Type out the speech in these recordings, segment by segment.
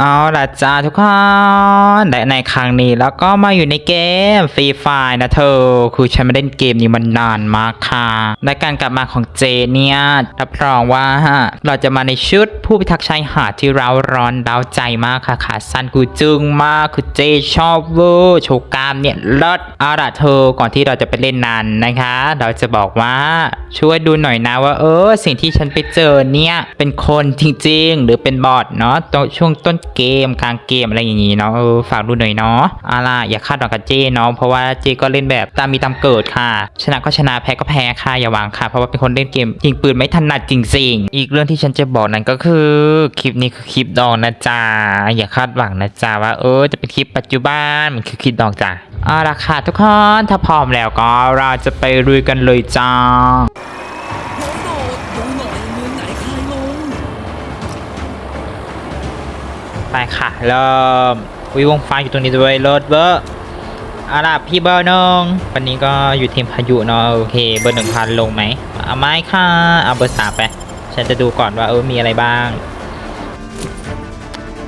เอาล่ะจ้าทุกคนและในครั้งนี้แล้วก็มาอยู่ในเกมฟรีไฟนะเธอ คือฉันไม่เล่นเกมนี้มันนานมากค่ะและการกลับมาของเจเนี่ยรับรองว่าเราจะมาในชุดผู้พิทักษ์ชายหาดที่เราร้อนเราใจมากค่ะขาสั้นกูจึงมากคือเจชอบเวอร์โชว์กามเนี่ยเลิศเอาล่ะเธอก่อนที่เราจะไปเล่นนั้นนะคะ เราจะบอกว่าช่วยดูหน่อยนะว่า เออ สิ่งที่ฉันไปเจอเนี่ยเป็นคนจริงๆ หรือเป็นบอทเนาะตอนช่วงต้นเกมกลางเกมอะไรอย่างงี้เนาะเออฝากดูหน่อยเนาะอาล่ะอย่าคาดหวังกับเจเนาะเพราะว่าเจก็เล่นแบบตามมีตามเกิดค่ะ ชนะก็ชนะแพ้ก็แพ้ค่ะอย่าหวังค่ะ เพราะว่าเป็นคนเล่นเกมยิงปืนไม่ถนัดจริงๆอีกเรื่องที่ฉันจะบอกนั้นก็คือคลิปนี้คือคลิปดองนะจ๊ะอย่าคาดหวังนะจ๊ะว่าเออจะเป็นคลิปปัจจุบันมันคือคลิปดองจ้ะเอาล่ะค่ะทุกคนถ้าพร้อมแล้วก็เราจะไปลุยกันเลยจ้า ไปค่ะเริ่มวิวงฟ้าอยู่ตรงนี้ด้วยรถเบอร์อาล่ะพี่เบอร์หนึ่งวันนี้ก็อยู่ทีมพายุเนาะโอเค เบอร์หนึ่งพันลงไหมเอาไม้ค่ะเอาเบอร์สามไป ฉันจะดูก่อนว่าเออมีอะไรบ้าง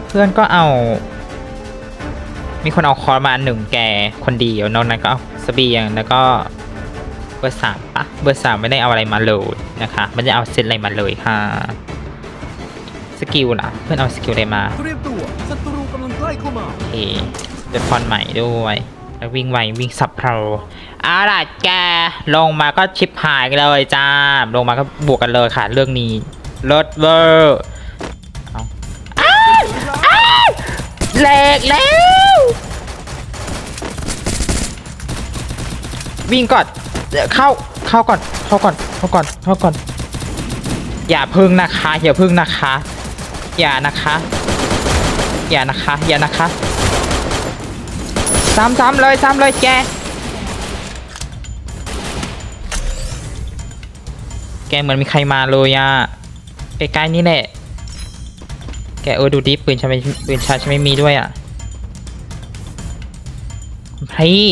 เพื่อนก็เอา มีคนเอาคอร์สมาอันหนึ่งแกคนดียวนอกนั้นก็เอาเสบียงแล้วก็เบอร์สามปะเบอร์สามไม่ได้เอาอะไรมาเลยนะคะไม่ได้เอาเซตอะไรมาเลยค่ะ สกิลล่ะ เพื่อนเอาสกิลอะไรมาเตรียมตัวศัตรูกำลังใกล้เข้ามาโอเคเดฟอนใหม่ด้วยแล้ววิ่งไววิ่งสับเพลาอาล่ะแกลงมาก็ชิปหายกันเลยจ้า ลงมาก็บวกกันเลยค่ะ เรื่องนี้รถเวอร์เอาอ้าวอ้าวแหลกแล้ววิ่งก่อนเข้าเข้าก่อนเข้าก่อนเข้าก่อนเข้าก่อน อย่าพึ่งนะคะ อย่าพึ่งนะคะ อย่านะคะ อย่านะคะ อย่านะคะซ้ำซ้ำเลยซ้ำเลยแกแกเหมือนมีใครมาเลยอะใกล้ๆนี่แหละ แกเออดูดิปืนฉันไม่ปืนชาฉันไม่มีด้วยอะคุณพี่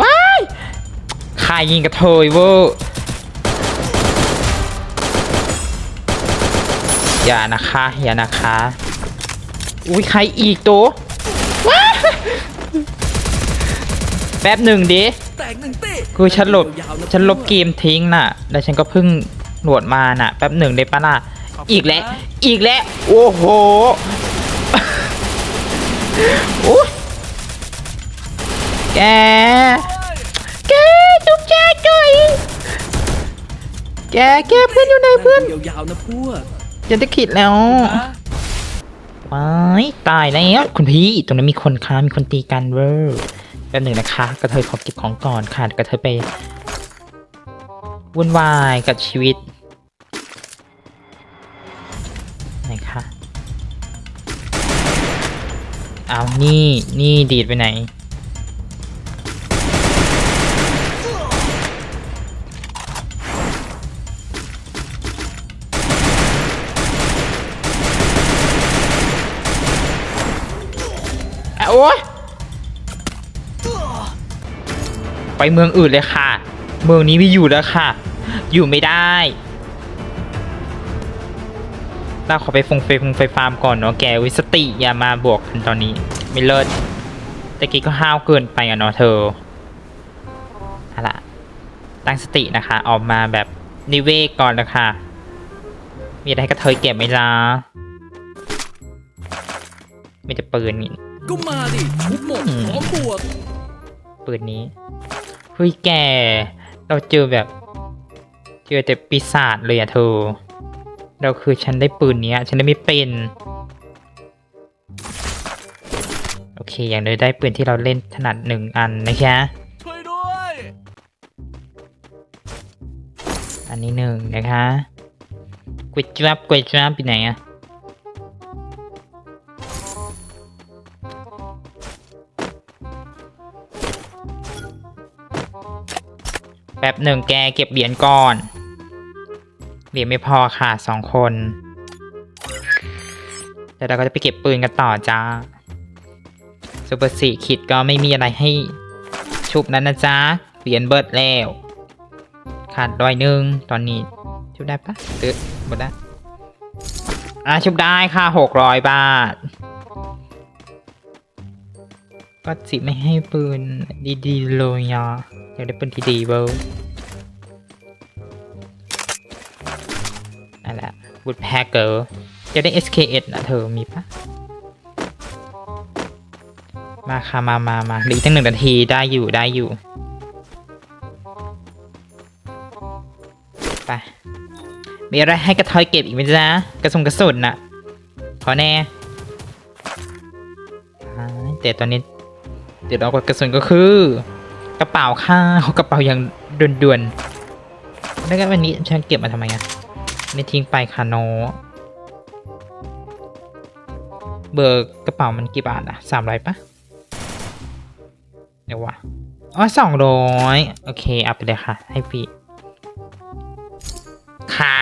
ว้ายใครยิงกระเทยเวอร์ อย่านะคะอย่านะคะ อุ้ยใครอีกตัวแป๊บหนึ่งดิคือฉันลบฉันลบเกมทิ้งน่ะ แล้วฉันก็เพิ่งโหลดมาน่ะ แป๊บหนึ่งได้ปะล่ะ อีกแล้ว อีกแล้ว โอ้โหโอ้แก แกจุ๊บแจ๊จุยแก แกเพื่อนอยู่ไหนเพื่อนยาวๆนะพวก จะได้ขิดแล้ววายตายแล้วคุณพี่ตรงนั้นมีคนค้ามีคนตีกันเวอร์แป๊บหนึ่งนะคะ กระเทยขอเก็บของก่อนค่ะเดี๋ยวกระเทยไปวุ่นวายกับชีวิตไหนคะเอานี่นี่ดีดไปไหน ยไปเมืองอื่นเลยค่ะ เมืองนี้ไม่อยู่แล้วค่ะ อยู่ไม่ได้เราขอไปฟงไฟฟงไฟฟาร์มก่อนเนาะแกวิสติอย่ามาบวกกันตอนนี้ ไม่เลิศตะกี้ก็ห้าวเกินไปอะเนาะเธอเอาล่ะตั้งสตินะคะ ออกมาแบบนิเวศก่อนนะคะ มีอะไรกระเทยเก็บไหมจ๊ะไม่จะปืนนี่ ก็มาดิทุบหมดอืมพร้อมบวกปืนนี้เฮ้ยแก เราเจอแบบ เจอแต่ปีศาจเลยอะเธอ เราคือฉันได้ปืนเนี้ยฉันได้ไม่เป็น โอเค อย่างน้อยได้ปืนที่เราเล่นถนัดหนึ่งอันนะคะช่วยด้วย อันนี้หนึ่งนะคะกวยจับกวยจับไปไหนอะ แป๊บหนึ่งแกเก็บเหรียญก่อน เหรียญไม่พอค่ะสองคนเดี๋ยวเราก็จะไปเก็บปืนกันต่อจ้าซูเปอร์สี่คิดก็ไม่มีอะไรให้ชุบนั้นนะจ๊ะเหรียญเบิร์ดแล้ว ขาดร้อยหนึ่งตอนนี้ชุบได้ปะเออหมดแล้วอะชุบได้ค่ะหกร้อยบาท ก็สิไม่ให้ปืนดีๆเลยอะ อยากได้ปืนที่ดีเบอร์นั่นแหละบูทแพคเกอร์จะได้ SKS นะเธอมีปะมาค่ะมามามาหลืออีกตั้งหนึ่งนาทีได้อยู่ได้อยู่ไปมีอะไรให้กระทอยเก็บอีกไหมจ๊ะกระสุนกระสุนน่ะขอแน่แต่ตอนนี้เดี๋ยวเรากระสุนก็คือ กระเป๋าค่ะกระเป๋าอย่างด่วนๆแล้วก็วันนี้ฉันเก็บมาทำไมอะไม่ทิ้งไปค่ะโนเบอร์กระเป๋ามันกี่บาทอะสามร้อยปะเดี๋ยววะอ๋อสองร้อยโอเคเอาไปเลยค่ะ ให้ฟรีค่ะ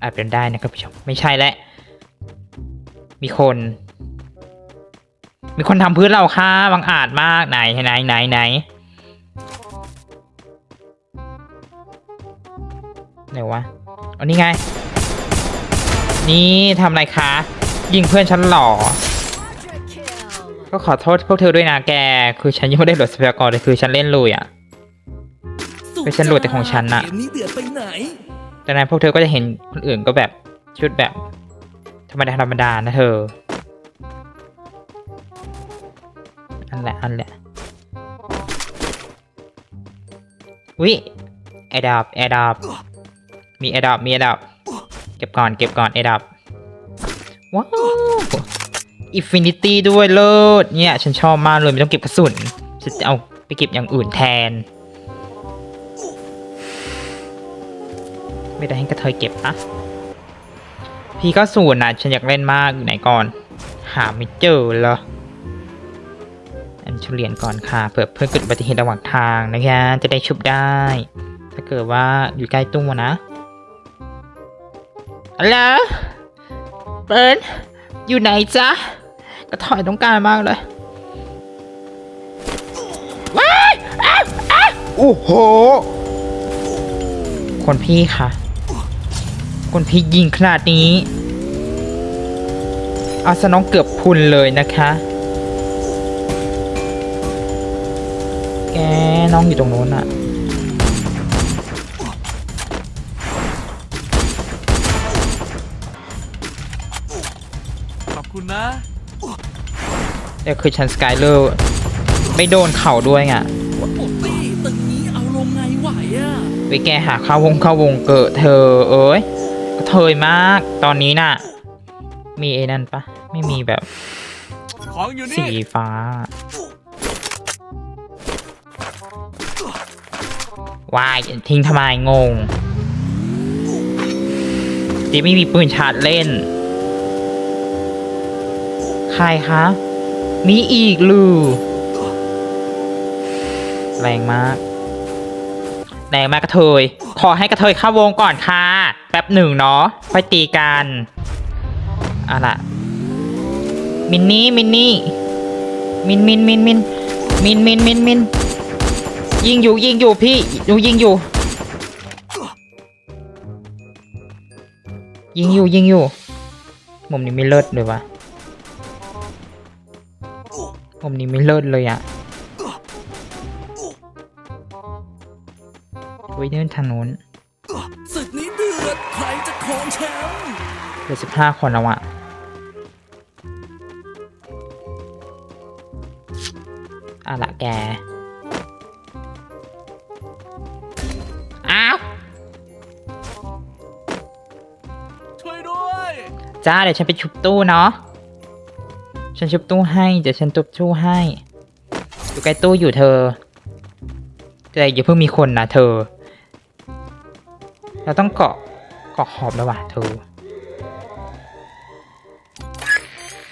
อาจเป็นได้นะครับผู้ชม ไม่ใช่แล้วมีคน มีคนทำพื้นเราค่ะบังอาจมากไหนไหนไหนไหนไหนวะอันนี้ไง นี่ทำอะไรคะ ยิงเพื่อนฉันเหรอ ก็ขอโทษพวกเธอด้วยนะแก คือฉันยังไม่ได้โหลดสเปรกรเลยคือฉันเล่นลุยอะไม่ใช่หลุดแต่ของฉันน่ะเกมนี้เดือดไปไหนดังนั้นพวกเธอก็จะเห็นคนอื่นก็แบบชุดแบบ ธรรมดาธรรมดานะเธอ อันแหละอันแหละวิแอดับแอดับมีแอดับมีแอดับเก็บก่อนเก็บก่อนแอดับว้าวอินฟินิตี้ด้วยเลิศเนี่ย ฉันชอบมากเลยไม่ต้องเก็บกระสุนฉันจะเอาไปเก็บอย่างอื่นแทน ไม่ได้ให้กระเทยเก็บนะพี่ก็สูนนะฉันอยากเล่นมากอยู่ไหนก่อน หาไม่เจอเหรอ อันชุเรียก่อนค่ะเผื่อเพื่อนเกิดอุบัติเหตุระหว่างทางนะคะ จะได้ชุบได้ ถ้าเกิดว่าอยู่ใกล้ตู้นะฮัลโหลเปิดอยู่ไหนจ๊ะกระถอยต้องการมากเลยว้ายอ้าวอ้าวโอ้โหคนพี่ค่ะ คนพี่ยิงขนาดนี้อาซะน้องเกือบพุนเลยนะคะ แกน้องอยู่ตรงโน้นอะขอบคุณนะแต่คือชันสกายเลอร์ไม่โดนเข่าด้วยไงโอ้ตี้ตึกนี้เอาลงไงไหวอะไปแกหาเข้าวงเข้าวงเกิดเธอเอ้ยกระเทยมากตอนนี้น่ะ มีไอ้นั่นปะไม่มีแบบของอยู่สีนี่ฟ้า วายทิ้งทำไมงงจีไม่มีปืนชาร์จเล่น ใครคะ มีอีกหรือแรงมาก แรงมากกระเทย ขอให้กระเทยเข้าวงก่อนค่ะ แป๊บหนึ่งเนาะ ค่อยตีกันอะล่ะ มินนี่ มินนี่ มินมินมินมินมินมินมินมิน ยิงอยู่ยิงอยู่พี่หนูยิงอยู่ ยิงอยู่ยิงอยู่มุมนี้ไม่เลิศเลยวะมุมนี้ไม่เลิศเลยอะไว้เดินทางโน้นศึกนี้เดือดใครจะครองแชมป์เหลือสิบห้าคนแล้วอะอะละแก อ้าวช่วยด้วย จ้าเดี๋ยวฉันไปชุบตู้เนาะ ฉันชุบตู้ให้ เดี๋ยวฉันตุบตู้ให้ อยู่ใกล้ตู้อยู่เธอ แต่อย่าเพิ่งมีคนนะเธอ เราต้องเกาะเกาะขอบแล้วว่ะเธอ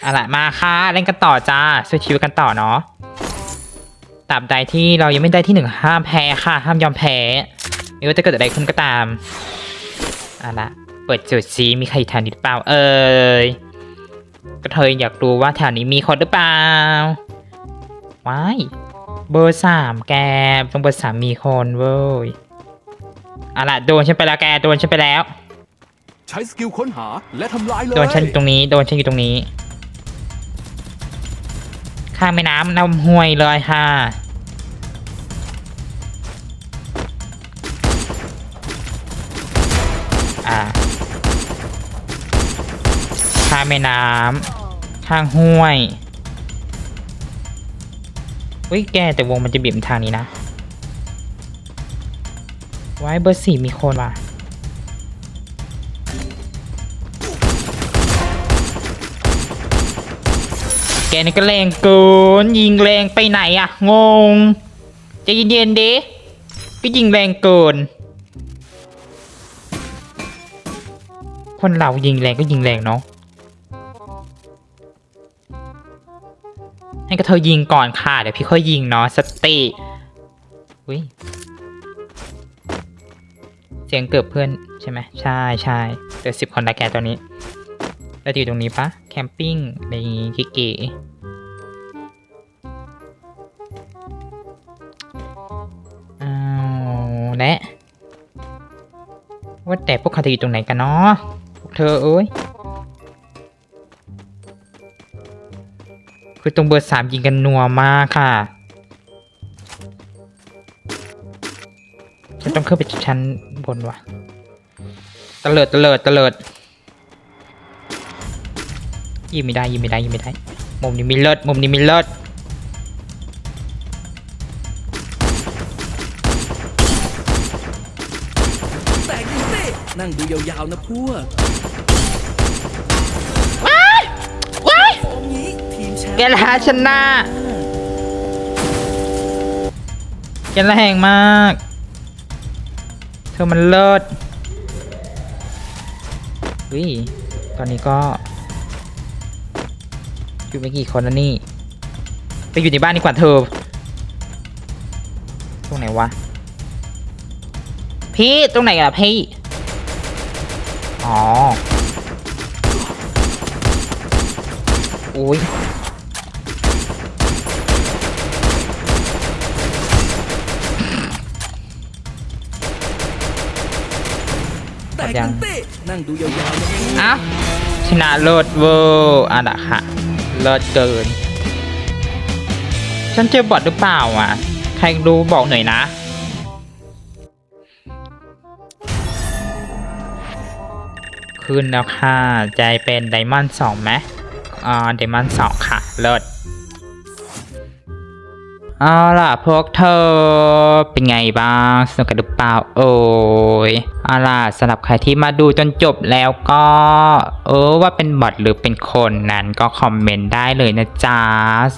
เอาล่ะมาค่ะเล่นกันต่อจ้าสู้ชีวิตกันต่อเนาะตราบใดที่เรายังไม่ได้ที่หนึ่งห้ามแพ้ค่ะ ห้ามยอมแพ้ ไม่ว่าจะเกิดอะไรขึ้นก็ตามเอาล่ะเปิดจุดซีมีใครอยู่แถวนี้หรือเปล่า เอ่ยก็เธออยากรู้ว่าแถวนี้มีคนหรือเปล่าว้ายเบอร์สามแกตรงเบอร์สามมีคนเว้ยเอาล่ะโดนฉันไปแล้วแกโดนฉันไปแล้ว ใช้สกิลค้นหาและทำลายเลยโดนฉันอยู่ตรงนี้ โดนฉันอยู่ตรงนี้ ข้ามแม่น้ำน้ำห้วยเลยค่ะามแม่น้ำข้างห้วยอุ้ยแกแต่วงมันจะบีบทางนี้นะไว้เบอร์สี่มีคนว่ะแกนี่ก็แรงเกินยิงแรงไปไหนอะงงจะเย็นๆดิก็ยิงแรงเกิน คนเรายิงแรงก็ยิงแรงเนาะ ให้ก็เธอยิงก่อนค่ะ เดี๋ยวพี่ค่อยยิงเนาะสติอุ้ยเสียงเกือบเพื่อนใช่ไหมใช่ใช่เหลือสิบคนละแกตัวนี้ แล้วอยู่ตรงนี้ปะแคมปิ้งอะไรอย่างงี้เก๋ๆอ้าและว่าแต่พวกเขาจะอยู่ตรงไหนกันเนาะพวกเธอเอ้ย คือตรงเบอร์สามยิงกันนัวมากค่ะฉันต้องขึ้นไปชั้นบนว่ะตะเลิดตะเลิดตะเลิดยิงไม่ได้ยิงไม่ได้ยิงไม่ได้ มุมนี้มีเลิศมุมนี้มีเลิศแตกดิเต้นั่งดูยาวๆนะพวก แกลาชนะแกแรงมาก เธอมันเลิศวิตอนนี้ก็ อยู่ไม่กี่คนแล้วนี่ ไปอยู่ในบ้านดีกว่าเธอ ตรงไหนวะ พี่ตรงไหนอะพี่ อ๋อ อุ้ย ดิเต้นั่งดูยาวๆนะพวกอ้าวชนะเลิศเวอร์อะนะค่ะเลิศเกิน ฉันเจอบอทหรือเปล่าอะ ใครรู้บอกหน่อยนะขึ้นแล้วค่ะ ใจเป็นไดมอนด์สองไหมอ่าไดมอนด์สองค่ะ เลิศ เอาล่ะพวกเธอเป็นไงบ้างสนุกกันหรือเปล่าโอ้ยเอาล่ะสำหรับใครที่มาดูจนจบแล้วก็ เออว่าเป็นบอทหรือเป็นคนนั้นก็คอมเมนต์ได้เลยนะจ๊ะ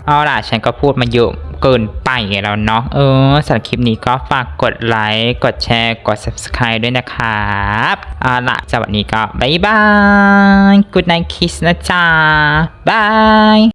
เอาล่ะฉันก็พูดมาเยอะเกินไปแล้วเนาะเออสำหรับคลิปนี้ก็ฝากกดไลค์กดแชร์กด subscribe ด้วยนะครับเอาล่ะสวัสดีก็บ๊ายบาย good night kiss นะจ๊ะบาย